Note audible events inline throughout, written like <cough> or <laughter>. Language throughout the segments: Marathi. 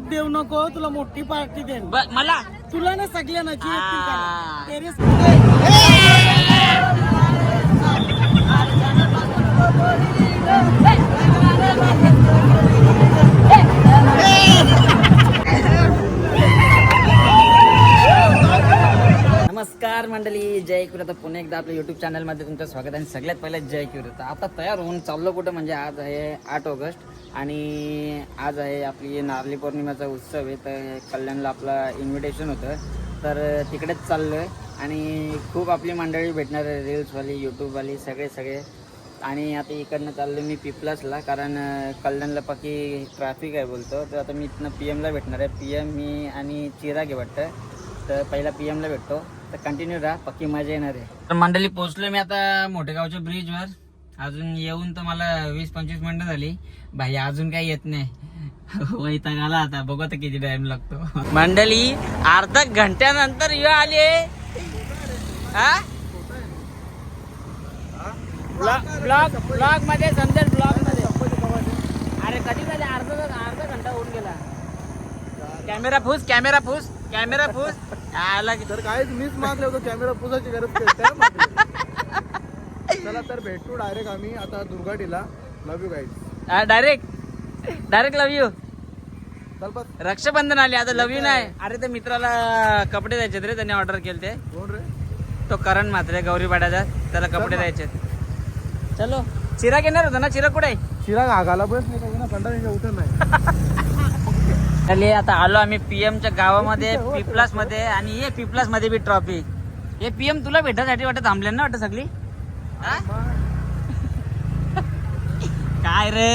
शाप देऊ नको तुला मोठी पार्टी दे ब- मला तुला ना सगळ्यांना जी एक ती आ. करा. टेरेस नमस्कार मंडळी जय किरता पुन्हा एकदा आपल्या युट्यूब चॅनलमध्ये तुमचं स्वागत आणि सगळ्यात पहिले जय किरता आता तयार होऊन चाललो कुठं? म्हणजे आज आहे आठ ऑगस्ट आणि आज आहे आपली नारळी पौर्णिमेचा उत्सव आहे. तर कल्याणला आपला इन्व्हिटेशन होतं. तर तिकडेच चाललो आहे आणि खूप आपली मंडळी भेटणार आहे. रील्सवाली यूट्यूबवाली सगळे सगळे. आणि आता इकडनं चाललो मी पिपलासला कारण कल्याणला पक्की ट्रॅफिक आहे बोलतो. तर आता मी इथनं पी एमला भेटणार आहे. पी एम मी आणि चिरागे वाटतं. तर पहिला पी एमला भेटतो. तर कंटिन्यू राहा पक्की मजा येणार आहे. तर मंडळी पोहोचलो मी आता मोठेगावच्या ब्रिजवर अजून येऊन तर मला वीस पंचवीस मिनिटं झाली. भाई अजून काही येत नाही. वैताग आला आता. बघू आता किती टाइम लागतो. मंडळी अर्धा घंट्यानंतर येऊ आले. हा? ब्लॉग ब्लॉगमध्ये संदेश ब्लॉगमध्ये. अरे कधी कधी अर्धा अर्धा घंटा होऊन गेला. कॅमेरा फूस कॅमेरा फूस. कॅमेरा फूस. आला की- तर काय मीच मागले होतो कॅमेरा पुसायची गरज काय? त्या. चला तर भेटू डायरेक्ट आम्ही आता दुर्गाटीला. लव यू गाईड हा, डायरेक्ट डायरेक्ट लव यू चल बस. रक्षाबंधन आले आता लव यू नाही. अरे ते मित्राला कपडे द्यायचे रे त्याने ऑर्डर केले ते कोण रे? तो करण म्हात्रे गौरी पाड्याचा त्याला कपडे द्यायचे चलो. चिराग येणार होता ना? चिराग कुठे आहे? चिराग आगाला बस नाही काही ना कंटाळा उठत नाही. चले आता आलो आम्ही पीएम च्या गावामध्ये पिपलासमध्ये आणि ये पिपलासमध्ये बी ट्रॉफी हे पीएम तुला भेटासाठी वाटत थांबले ना वाटत सगळी? हा? <laughs> काय रे?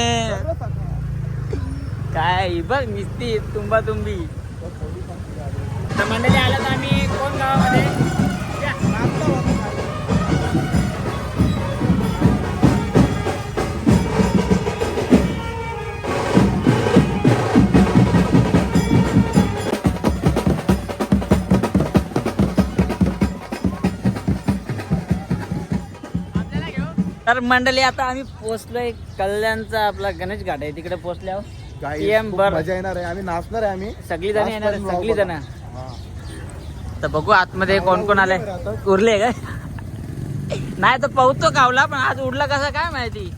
काय ही बघ निसती तुंबा तुंबी मंडळी आलं तर आम्ही कोण गावामध्ये? तर मंडळी आता आम्ही पोहोचलोय कल्याणचा आपला गणेश घाट आहे. तिकडे पोहोचल्यावर बर. मजा येणार आहे. आम्ही नाचणार आहे आम्ही. सगळी जण येणार नाचताना सगळी जण. बघा. तर बघू आतमध्ये कोण कोण आले उरले काय? नाही तर पाहतो कावला पण आज उडला कसा काय माहिती?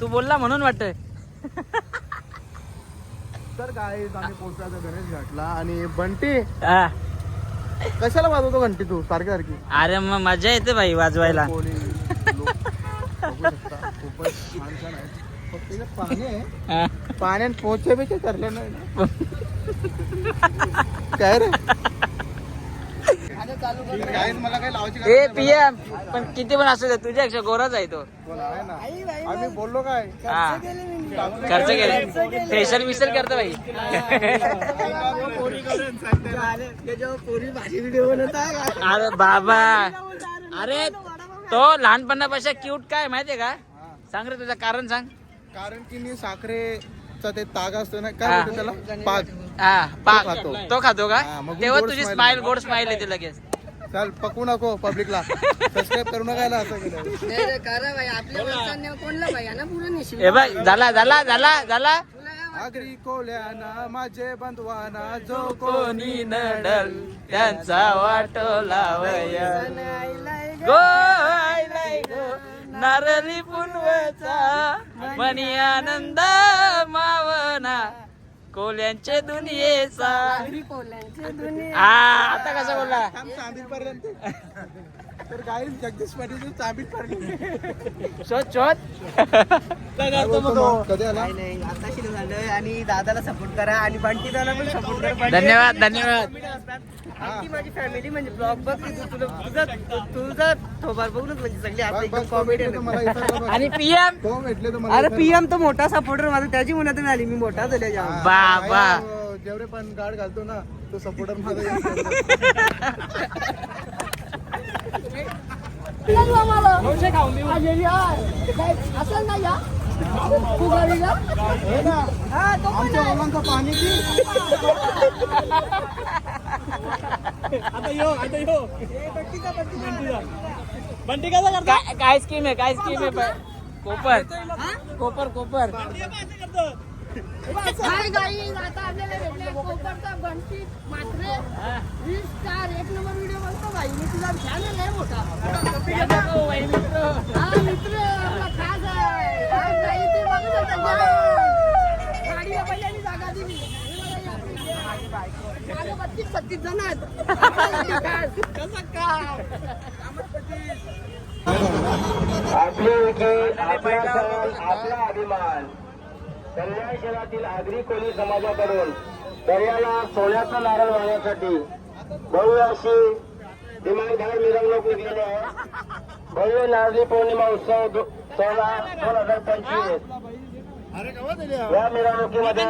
तू बोलला म्हणून वाटत तर काय आम्ही पोहोचलो गणेश घाटला. आणि बंटी कशाला वाजवतो घंटी तू? सारखी सारखी. अरे मग मजा येते भाई वाजवायला कोळी लोक बघू शकता, खूपच छान छान आहे फक्त इथे पाणी आहे. पाण्यात पोहोचे बी करले नाही. काय रे? काय मला काय लावायची गरज ए नाही पीएम पण किती पण असू दे तुझ्यापेक्षा गोराच आहे तो. बोला, आहे ना आम्ही बोललो काय? हा. खर्च केले. फेशियल विशल करतो भाई. अरे बाबा. अरे तो लहानपणापेक्षा क्यूट काय माहितीये का? सांग रे तुझं कारण सांग. कारण की मी साखरेचा ते ताग असतो ना. काय बोलतो त्याला? हा खातो. तो खातो का? हा, मग तेव्हा गोड तुझी smile स्माइल. गोड स्माइल येते लगेच. चल पकवू नको पब्लिकला सबस्क्राईब करू नका याला असं केलं. हे बघ झाला झाला झाला झाला. आगरी कोल्याना माझे बंधवाना जो कोणी नडल त्यांचा वाटो लावय गो नारळी पुनवचा मनी आनंद मावना कोल्यांचे दुनियेचा. हा आता कसा बोलला? तर काय जगदीश पाटील चांबीर पर्यंत शोध शोध. कधी आला? आणि दादाला सपोर्ट करा आणि बंटी दादा पण सपोर्ट करा. धन्यवाद धन्यवाद. ती माझी फॅमिली म्हणजे ब्लॉग बघ तुला तुझा तुझा थोबार बघूनच म्हणजे सगळी आता एकदम कॉमेडी. आणि पीएम तो भेटले तर मला अरे. पीएम तो मोठा सपोर्टर माझा त्याची म्हणत आली मी मोठा झाले बाबा. जेवढे पण गाड घालतो ना तो सपोर्टर माझा <laughs> असेल ना या आमच्या पाणी आता यो आता यो बंटी कसा करता काय स्कीम आहे? काय स्कीम आहे? कोपर. कोपर कोपर. हाय गाईज आता आपल्याला भेटले कोकणचा मात्रे? वीस स्टार एक नंबर व्हिडिओ बनतो भाई. मी तुझा फॅन आहे लय मोठा. हा मित्र आपला खास आहे. ते बघत होता. जागा दिली. बत्तीस छत्तीस जण आहेत. कसं काय? आपला अभिमान. कल्याण शहरातील आगरी कोळी समाजाकडून दर्याला सोन्याचा नारळ वाहण्यासाठी भव्य अशी दिमागदार मिरवणूक निघलेली आहे. भव्य नारळी पौर्णिमा उत्सव दो- सोळा दोन हजार पंचवीस. या मिरवणुकीमध्ये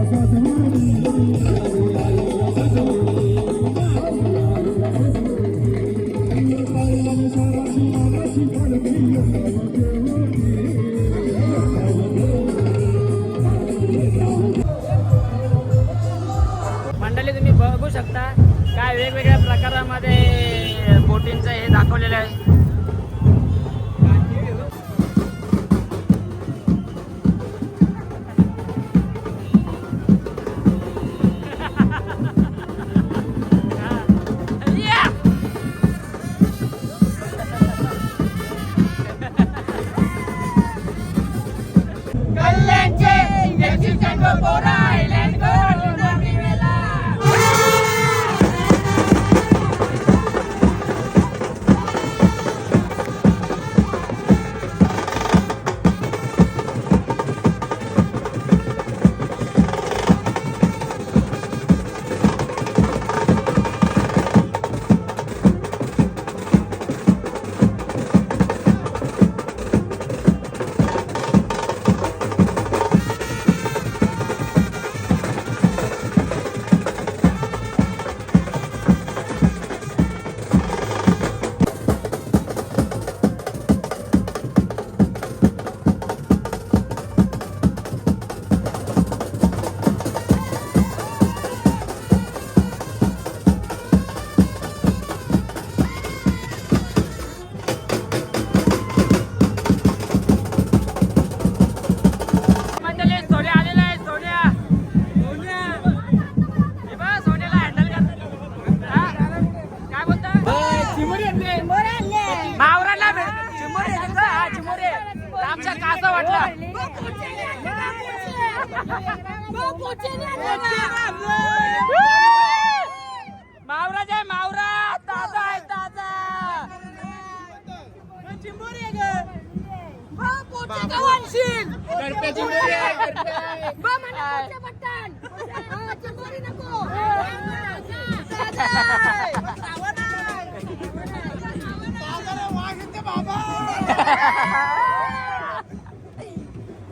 मंडळी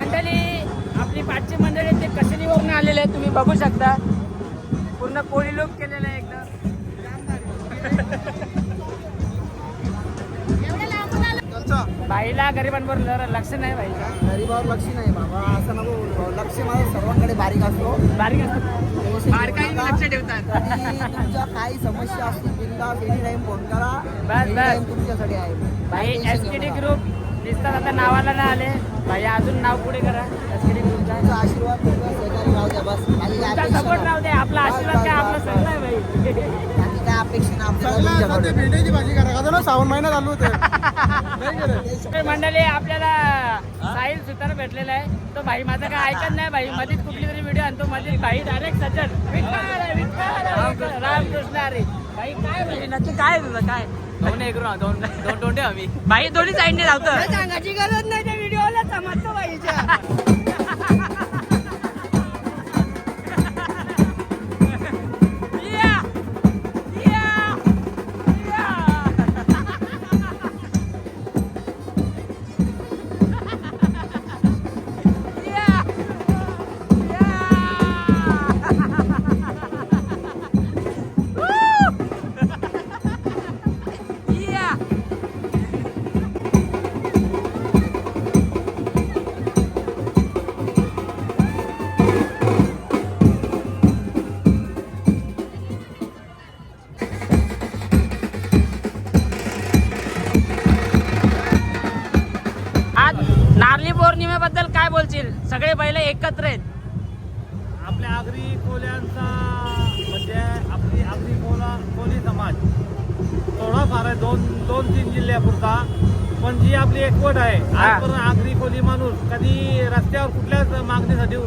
मंडळी आपली पाचशे मंडळी ते कसे कशेरीवरून आलेले आहेत तुम्ही बघू शकता. पूर्ण कोळी लोक केलेले आहे एकदम बाईला गरिबांवर जरा लक्ष नाही बाईला गरीबावर लक्ष नाही बाबा असं नको बोलू. लक्ष माझं सर्वांकडे बारीक असतो. बारीक टेन्शन घेऊ बारकाईने नका. लक्ष ठेवतात. आणि तुमच्या काही समस्या असतील बिंदास एनी टाइम फोन करा. बस. टाइम तुमच्यासाठी आहे. भाई काही एस tension डी घेऊ नका. ग्रुप दिसतात आता नावाला ना आले. भाई अजून नाव पुढे करा. एस के डी ग्रुपचा तुमचा आशीर्वाद तुमचा सहकार्य राहू द्या. बस. बाकी काय तुमचा अपेक्षा सपोर्ट राहू दे आपला आशीर्वाद काय? आपला सगळं आहे काय अपेक्षा. भेंडीची भाजी करा का ना श्रावण महिना चालू होते मंडळी आपल्याला साहिल सुतार भेटलेला आहे. तो भाई माझं काय ऐकत नाही भाई मध्येच कुठली तरी व्हिडिओ आणतो. मध्ये भाई डायरेक्ट विठ्ठल, रामकृष्ण अरे भाई काय भाई? नक्की काय तुझं काय? दोन एक दोन दोन तोंडे आम्ही भाई दोन्ही साईडने लावतो सांगायची गरज नाही त्या व्हिडिओला समजतो बाईच्या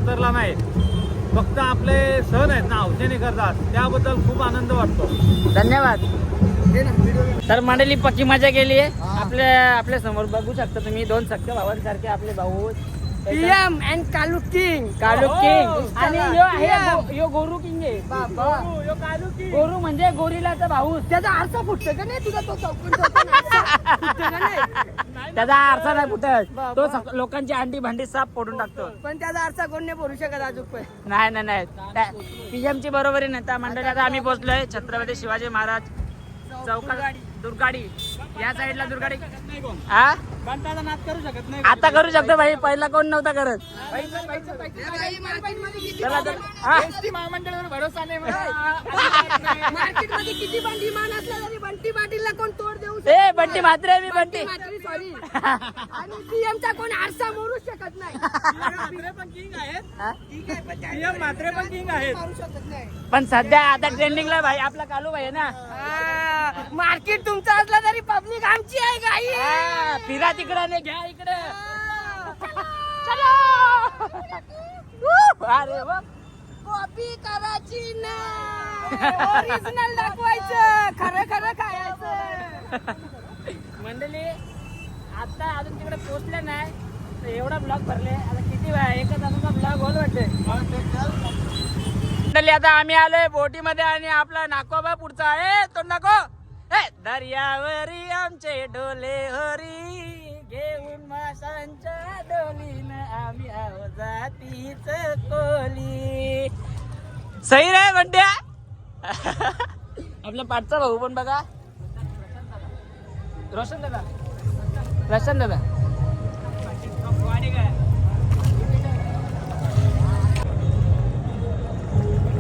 उतरला नाही. फक्त आपले सण आहेत ना हौसेने करतात. त्याबद्दल खूप आनंद वाटतो. धन्यवाद. तर मंडळी पक्की मजा केली आहे. आपल्या आपल्यासमोर बघू शकता तुम्ही. दोन सख्या भावांसारखे आपले भाऊ. PM and Kalu king Kalu हो. किंग आणि यो आहे यो गोरू किंग आहे. गोरू म्हणजे गोरीलाचा भाऊ त्याचा आरसा फुटतो का नाही तुझा तो चौकून चौकून आरसा? <laughs> फुटतो का नाही? <laughs> त्याचा आरसा नाही फुटत. तो लोकांची अंडी भांडी साफ फोडून टाकतो. पण त्याचा आरसा कोण नाही भरू शकत अजून पण नाही नाही नाही. पीएम ची बरोबरी नाही. त्या मंडळी आता आम्ही पोहोचलोय छत्रपती शिवाजी महाराज चौका दुर्गाडी. या साईडला दुर्गाडी हा घंटाचा नाद करू शकत नाही आता करू शकतो भाई पहिला कोण नव्हता करत. भरोसा नाही किती पण डिमांड असला तरी बंटी पाटीलला कोण तोड देऊ ए बंटी म्हात्रे मी बंटी सॉरी आणि पीएमचा कोण आरसा मोरू शकत नाही. पण किंग आहेत. हा? पीएम मात्रे पण किंग आहेत. मारू शकत नाही. पण सध्या आता ट्रेंडिंगला भाई आपला कालू भाई आहे ना. मार्केट तुमचं असलं तरी पब्लिक आमची आहे गाई. हा, फिरा तिकडे घ्या इकडे. चलो. अरे कॉपी करायची ओरिजिनल दाखवायचं. खरं खरं खायचं. मंडळी आता अजून तिकडे पोहोचले नाही. तर एवढा ब्लॉग भरले. आता किती वेळा एकच असा ब्लॉग होल वाटते मंडळी आता आम्ही आलोय बोटीमध्ये आणि आपला नाकोबा पुढचा आहे. तो नको दर्यावरी आमचे डोले हरी. घेऊन माशांच्या डोलीनं आम्ही आहो जातीच कोली. सही रे बंट्या आपल्या पाठचा भाऊ पण बघा. रोशन दादा. रोशन दादा.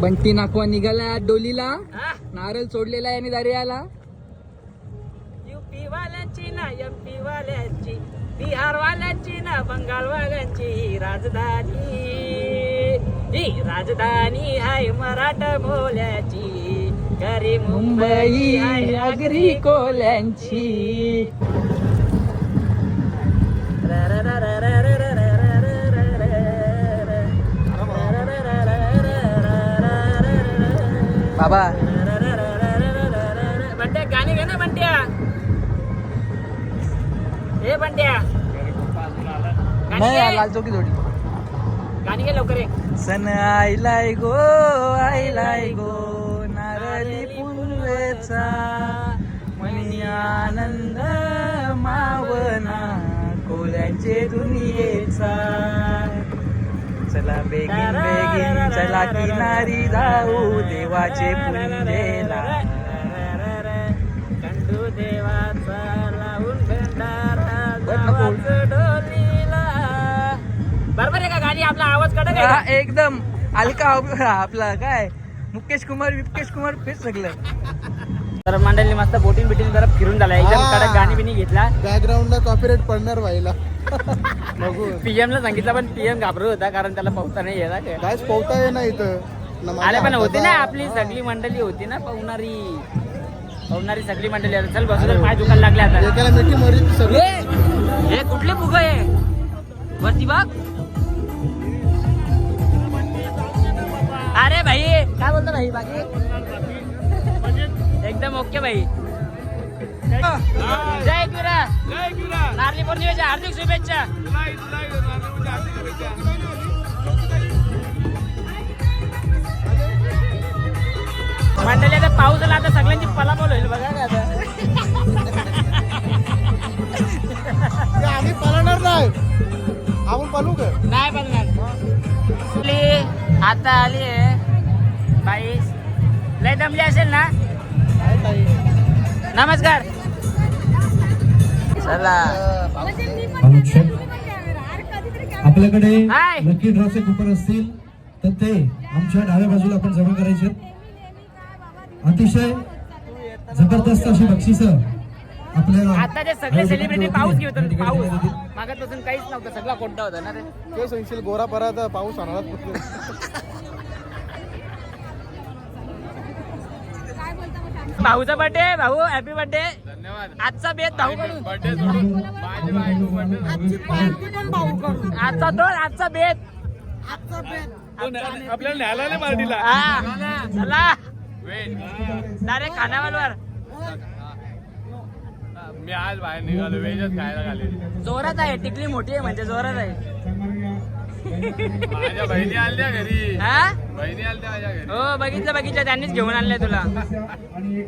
बंटी नाकवा निघाला डोलीला? नारळ सोडलेला आहे आणि दर्याला. वाल्यांची ना एमपी वाल्यांची बिहार वाल्यांची ना बंगाल वाल्यांची ही राजधानी. ही राजधानी आहे मराठा बोल्याची घरी मुंबई आहे आगरी कोल्यांची. बाबा हे गाणी घे. लाल चौकी थोडी गाणी घे लवकर. सन आईलाय गो आईलाय गो नारळी पुनवेचा मनी आनंद मावना कोल्यांचे दुनियेचा चला बेगीन बेगीन चला किनारी जाऊ देवाचे पुंजेला आपला आवाज कडक आहे हा, का? एकदम हलका आप- आपला काय? मुकेश कुमार विकेश कुमार फिर सगळं. तर मंडळी मस्त बोटिंग बिटिंग जरा फिरून झाला. एकदम. कडक गाणी बिनी घेतला. बॅकग्राऊंडला कॉपीराईट पडणार व्हायला बघू. पीएम ला सांगितलं पण पीएम घाबरत होता कारण त्याला पोहता नाही येणार काय. पोहता ये ना इथं अरे पण होती ना आपली सगळी मंडळी होती ना पाहुणारी पाहुणारी सगळी मंडळी आता. चल बसू दे, पाय दुखायला लागले आता. कुठले फुग आहे वरती बघ. काय बोलतो भाई बाकी? एकदम ओके भाई. जय गुरा. नारली पौर्णिमेच्या हार्दिक शुभेच्छा. मंडळी आता पाऊस आला आता सगळ्यांची पलापल होईल बघा. का आता. आम्ही नाही. आपण पळू का नाही बनणार आता आली आहे बाई लय दमली असेल ना? नमस्कार. चला. आपल्याकडे हाय. लकी ड्रॉचे कुपन असतील तर ते आमच्या डाव्या बाजूला आपण जमा करायचे अतिशय जबरदस्त अशी बक्षिस आपल्याला आता जे सगळे सेलिब्रिटी पाऊस घेतो पाऊस. मागतपासून काहीच नव्हतं सगळा कोणता होता ना रे. ते सांगशील गोरा परात पाऊस आणणार भाऊचा बर्थडे भाऊ हॅपी बर्थडे आजचा बेत भाऊ कडून. आजचा तो आजचा बेत. आपल्याला न्यायला नाही पार्टीला हा. चला. डायरेक्ट खानावरवर मी आज बाहेर निघालो वेजच खायला घाले जोरात आहे टिकली मोठी आहे म्हणजे जोरात आहे. माझ्या बहिणी आल्या घरी. हा? हो बघितलं बघितलं. त्यांनीच घेऊन आणलंय तुला.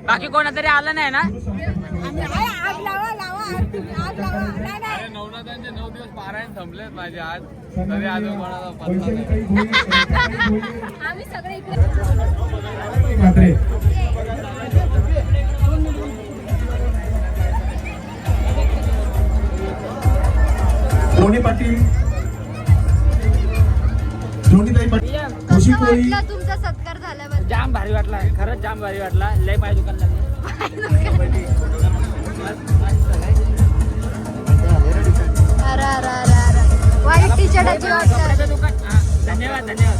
बाकी कोणातरी आलं नाही ना? आग लावा लावा. आग तुम्ही, आग लावा. नाही नाही. अरे नवनाथांचे नऊ दिवस पारायण संपलेत माझे आज. तरी अजून कोणाचा पत्ता पैशाची नाही. काही गोळी नाही. आम्ही सगळे इकडे म्हात्रे कोणी पाटील. धोनीताई पाटील. वाटलं तुमचा सत्कार झाल्यावर जाम भारी वाटला. खरंच जाम भारी वाटला. लय पाय दुकान टी शर्टाची वाटत हा, धन्यवाद धन्यवाद.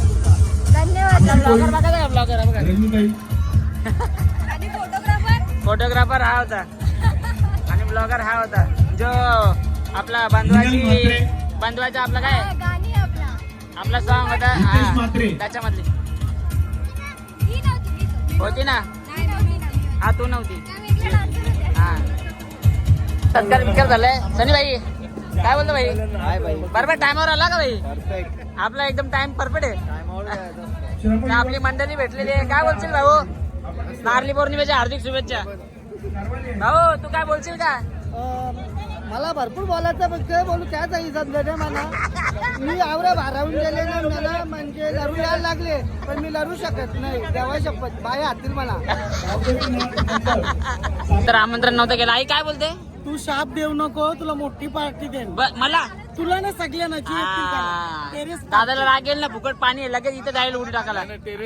धन्यवाद ब्लॉगर बघा का ब्लॉगर बघा. रजनीताई. आणि फोटोग्राफर फोटोग्राफर हा होता. आणि ब्लॉगर हा होता. जो आपला बंधवाची बंधवाचा आपला काय? गाणी आपला सॉन्ग होता हा. त्याच्यामधली ही. होती ना. हा तू नव्हती. हा. सत्कार बित्कार झालाय. सनी भाई काय बोलतो भाई बरोबर टायमावर आला का भाई आपला एकदम टाइम परफेक्ट आहे. आपली मंडळी भेटलेली आहे. काय बोलशील भाऊ? नारली पौर्णिमेच्या हार्दिक शुभेच्छा. भाऊ तू काय बोलशील का? मला भरपूर बोलायचं पण काय बोलू त्याच इज्जत भेटे मला? मी आवरे भारावून गेले ना मला म्हणजे लढू यायला लागले पण मी लढू शकत नाही. देवा शपथ बाय हातील मला. तर आमंत्रण नव्हतं केलं. आई काय बोलते? तू शाप देऊ नको तुला मोठी पार्टी दे ब- मला? तुला ना सगळ्यांना येतील त्यांना. टेरेस दादाला रागेल ना फुकट पाणी आहे, लगेच इथे जायला उडी टाकायला.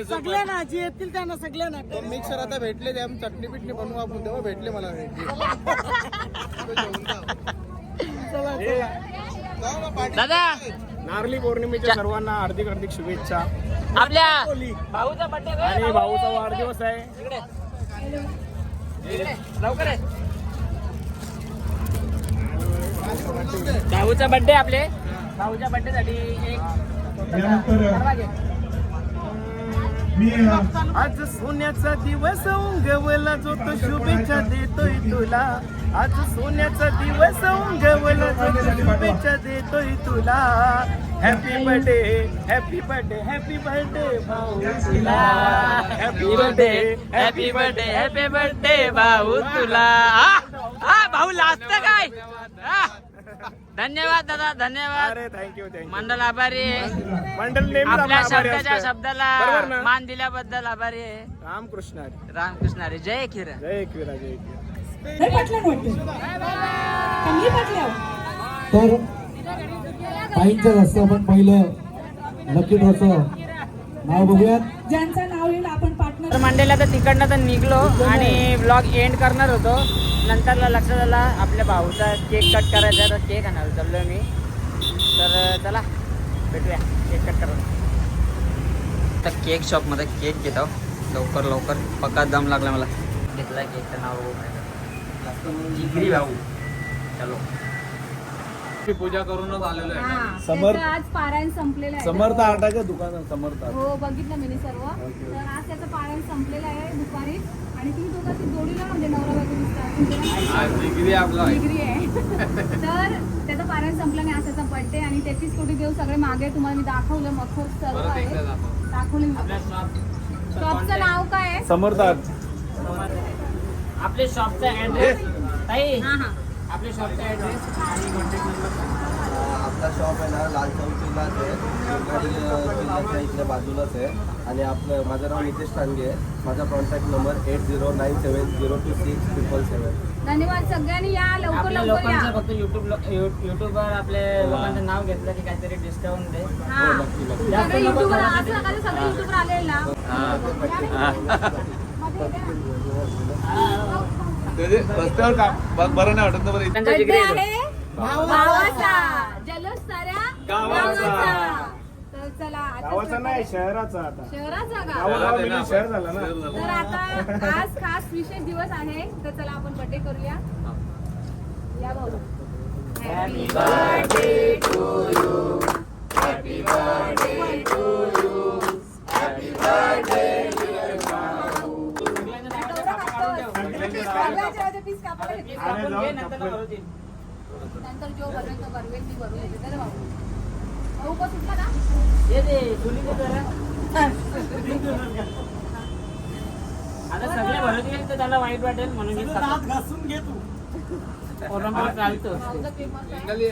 सगळ्यांना जी येतील त्यांना सगळ्यांना. मिक्सर आता भेटले ते आम्ही चटणी पिटणी बनवू आपण तेव्हा भेटले मला दादा! नारली पौर्णिमेच्या सर्वांना हार्दिक हार्दिक शुभेच्छा. आपल्या भाऊचा आणि भाऊचा वाढदिवस आहे. लवकर आहे भाऊचा बर्थडे आपले. भाऊच्या बर्थडे साठी आज सोन्याचा दिवस उंगवला जो तो शुभेच्छा देतोय तुला. आज सोन्याचा दिवस उंगवला जो तो शुभेच्छा देतोय तुला. Happy birthday happy birthday happy birthday भाऊ तुला. Happy birthday happy birthday happy birthday भाऊ तुला. भाऊ लाजत काय? धन्यवाद दादा धन्यवाद। अरे थँक्यू थँक्यू मंडल आभारी आहे। मंडळ नेहमी आपल्या आभारी शब्दाच्या. शब्दाला ना? मान दिल्याबद्दल आभारी आहे. रामकृष्ण हरी. रामकृष्ण हरी जय खिर. जय एकविरा जय एकविरा नाही पटलं वाटतं चांगली पटल्या तर ताईंचं असतं आपण पहिलं. लकी ड्रॉचं. नाव बघूयात. ज्यांचं नाव येईल आपण पार्टनर तर मंडेला तर तिकडनं तर निघलो आणि ब्लॉग एंड करणार होतो. नंतरला लक्षात आला आपल्या भाऊचा केक कट करायचा आहे, तर केक आणायला चाललोय मी. तर चला भेटूया केक कट करून तर केक शॉपमध्ये केक घेत. आहो लवकर लवकर. पक्का दम लागला मला. घेतला केकचं नाव जिगरी भाऊ. चलो. पूजा करूनच आलेलो हा, समर्थ- आज पारायण संपलेलं आहे. समर्थ आटाच्या दुकानात समर्थ. हो बघितलं मी सर्व. तर आज त्याचं पारायण संपलेलं आहे दुपारी. आणि तुम्ही दोघांची जोडीला म्हणजे नवरा बायको दिसता. आज डिग्री आपला. डिग्री आहे. <laughs> तर त्याचं पारायण संपलं नाही त्याचा बर्थडे आणि त्याचीच कोटी देव सगळे मागे तुम्हाला मी दाखवलं मखर सर्व आहे. दाखवलं मी. शॉपचं नाव काय आहे? समर्थ आर्ट आपले शॉपचा ऍड्रेस ताई हा हा. आपल्या शॉपचा ऍड्रेस आणि कॉन्टॅक्ट नंबर आपला शॉप आहे ना लाल चौकीलाच आहे. दुर्गाडी किल्ल्याच्या इथल्या बाजूलाच आहे. आणि आपलं माझं नाव नितेश टांगे आहे. माझा contact number eight zero nine seven zero two six triple seven धन्यवाद सगळ्यांनी या लवकर आपल्या लवकर या. लोकांचं फक्त युट्यूब युट्यूबवर आपले लोकांचं नाव घेतलं की काहीतरी डिस्काउंट दे. हा सगळे युट्यूबर असं नका ते सगळे युट्यूबर आलेले ना. रस्त्यावर का बरं नाही वाटत ना बरं त्यांचा बर्थडे जिगरी आहे. भावाचा. जल्लोष साऱ्या गावाचा. तर चला आता गावाचा नाही शहराचा आता. शहराचा गाव गावाला मिळून शहर झाला ना. तर आता आज खास विशेष दिवस आहे. तर चला आपण बर्थडे करूया. या भाऊ हॅपी पीस कापायला घेतली. नंतर जो बनवेल तो बनवेल मी बनवून देते तर भाऊ भाऊ पण सुटला ना ये दे चुली दे जरा. आता सगळे भरत गेले तर त्याला वाईट वाटेल म्हणून मी घासून घे तू. चालतो. भाऊचा फेमस आहे.